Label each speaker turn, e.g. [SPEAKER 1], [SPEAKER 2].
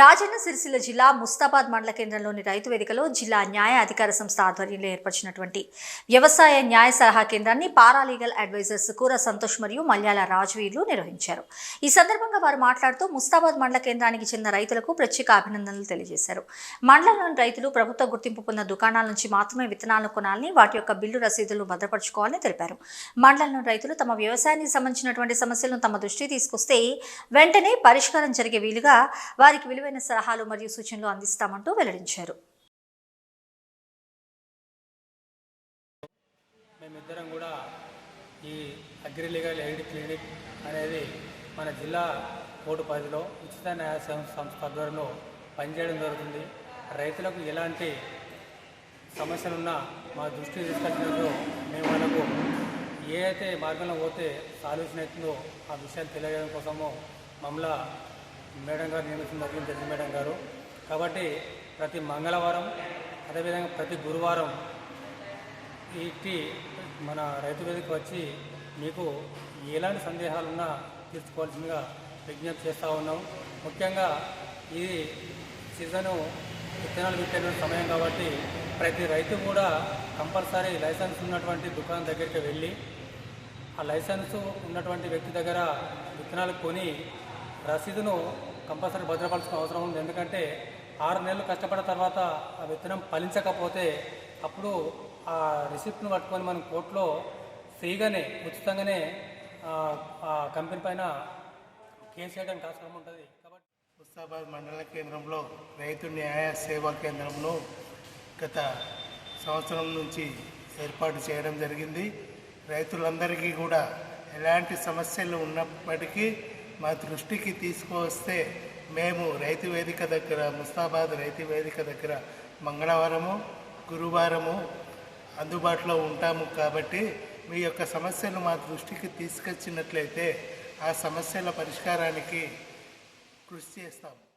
[SPEAKER 1] రాజన్న సిరిసిల్ల జిల్లా ముస్తాబాద్ మండల కేంద్రంలోని రైతు వేదికలో జిల్లా న్యాయ అధికార సంస్థ ఆధ్వర్యంలో ఏర్పరిచినటువంటి వ్యవసాయ న్యాయ సలహా కేంద్రాన్ని పారాలీగల్ అడ్వైజర్స్ కూర సంతోష్ మరియు మల్యాల రాజవీర్లు నిర్వహించారు. ఈ సందర్భంగా వారు మాట్లాడుతూ ముస్తాబాద్ మండల కేంద్రానికి చెందిన రైతులకు ప్రత్యేక అభినందనలు తెలియజేశారు. మండలంలోని రైతులు ప్రభుత్వ గుర్తింపు పొందిన దుకాణాల నుంచి మాత్రమే విత్తనాలను కొనాలని వాటి యొక్క బిల్లు రసీదులు భద్రపరచుకోవాలని తెలిపారు. మండలంలోని రైతులు తమ వ్యవసాయానికి సంబంధించినటువంటి సమస్యలను తమ దృష్టికి తీసుకొస్తే వెంటనే పరిష్కారం జరిగే వీలుగా వారికి విలువైన సలహాలు మరియు సూచనలు అందిస్తామంటూ వెల్లడించారు.
[SPEAKER 2] మేమిద్దరం కూడా ఈ అగ్రిలీగల్ ఎయిడ్ క్లినిక్ అనేది మన జిల్లా కోర్టు పరిధిలో ఉచిత న్యాయ సంస్థ ఆధ్వర్యంలో పనిచేయడం జరుగుతుంది. రైతులకు ఎలాంటి సమస్యలున్నా మా దృష్టి తీసుకొచ్చినట్టు మేము వాళ్ళకు ఏ అయితే మార్గంలో పోతే సాల్యూషన్ అవుతుందో ఆ విషయాలు తెలియజేయడం కోసము మమ్మల్ని మేడం గారు నియమిస్తున్నారు జరిగింది జడ్జి మేడం గారు. కాబట్టి ప్రతి మంగళవారం అదేవిధంగా ప్రతి గురువారం ఇట్టి మన రైతు వేదిక వచ్చి మీకు ఎలాంటి సందేహాలున్నా తీర్చుకోవాల్సిందిగా విజ్ఞప్తి చేస్తూ ఉన్నాం. ముఖ్యంగా ఇది సీజను విత్తనాలు విత్తన సమయం కాబట్టి ప్రతి రైతు కూడా కంపల్సరీ లైసెన్స్ ఉన్నటువంటి దుకాణం దగ్గరికి వెళ్ళి ఆ లైసెన్స్ ఉన్నటువంటి వ్యక్తి దగ్గర విత్తనాలు కొని రసీదును కంపల్సరీ భద్రపరచుకునే అవసరం ఉంది. ఎందుకంటే ఆరు నెలలు కష్టపడిన తర్వాత ఆ విత్తనం ఫలించకపోతే అప్పుడు ఆ రిసిప్ట్ను పట్టుకొని మనం కోర్టులో ఫ్రీగానే ఉచితంగానే ఆ, కంపెనీ పైన కేసు చేయడానికి ఆస్కారం ఉంటుంది. కాబట్టి
[SPEAKER 3] ముస్తాబాద్ మండల కేంద్రంలో రైతు న్యాయ సేవా కేంద్రంలో గత సంవత్సరం నుంచి ఏర్పాటు చేయడం జరిగింది. రైతులందరికీ కూడా ఎలాంటి సమస్యలు ఉన్నప్పటికీ మా దృష్టికి తీసుకువస్తే మేము రైతు వేదిక దగ్గర ముస్తాబాద్ రైతు వేదిక దగ్గర మంగళవారము గురువారము అందుబాటులో ఉంటాము కాబట్టి మీ యొక్క సమస్యను మా దృష్టికి తీసుకొచ్చినట్లయితే ఆ సమస్యల పరిష్కారానికి కృషి చేస్తాము.